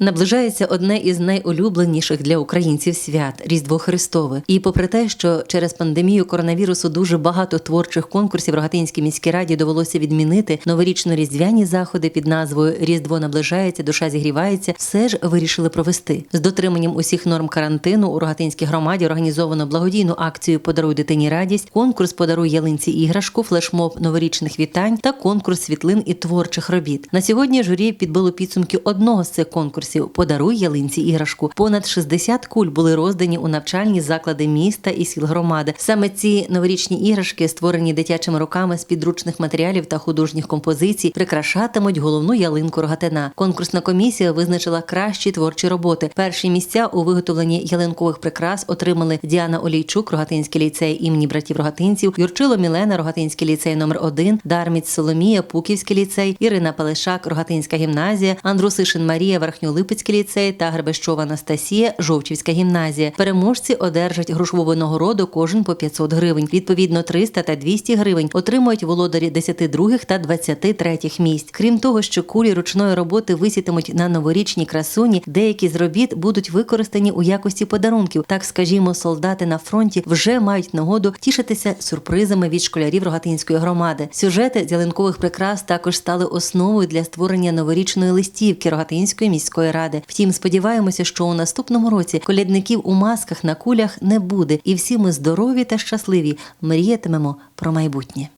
Наближається одне із найулюбленіших для українців свят Різдво Христове. І попри те, що через пандемію коронавірусу дуже багато творчих конкурсів Рогатинській міській раді довелося відмінити новорічно-різдвяні заходи під назвою Різдво наближається, душа зігрівається, все ж вирішили провести з дотриманням усіх норм карантину у Рогатинській громаді організовано благодійну акцію Подаруй дитині радість, конкурс Подаруй ялинці іграшку, флешмоб новорічних вітань та конкурс світлин і творчих робіт. На сьогодні журі підбило підсумки одного з цих конкурсів Подаруй ялинці іграшку. Понад 60 куль були роздані у навчальні заклади міста і сіл громади. Саме ці новорічні іграшки, створені дитячими руками з підручних матеріалів та художніх композицій, прикрашатимуть головну ялинку рогатина. Конкурсна комісія визначила кращі творчі роботи. Перші місця у виготовленні ялинкових прикрас отримали Діана Олійчук, Рогатинський ліцей імені братів Рогатинців, Юрчило Мілена, Рогатинський ліцей номер 1 Дарміць Соломія, Пуківський ліцей, Ірина Палишак, Рогатинська гімназія, Андрусишин Марія, Верхньолипецький ліцей та Гребещова Анастасія, Жовчівська гімназія. Переможці одержать грошову винагороду кожен по 500 гривень. Відповідно, 300 та 200 гривень отримують володарі 10 других та 23 місць. Крім того, що кулі ручної роботи висітимуть на новорічній красуні, деякі з робіт будуть використані у якості подарунків. Так, скажімо, солдати на фронті вже мають нагоду тішитися сюрпризами від школярів Рогатинської громади. Сюжети з ялинкових прикрас також стали основою для створення новорічної листівки Рогатинської міської ради. Втім, сподіваємося, що у наступному році колядників у масках на кулях не буде, і всі ми здорові та щасливі мріятимемо про майбутнє.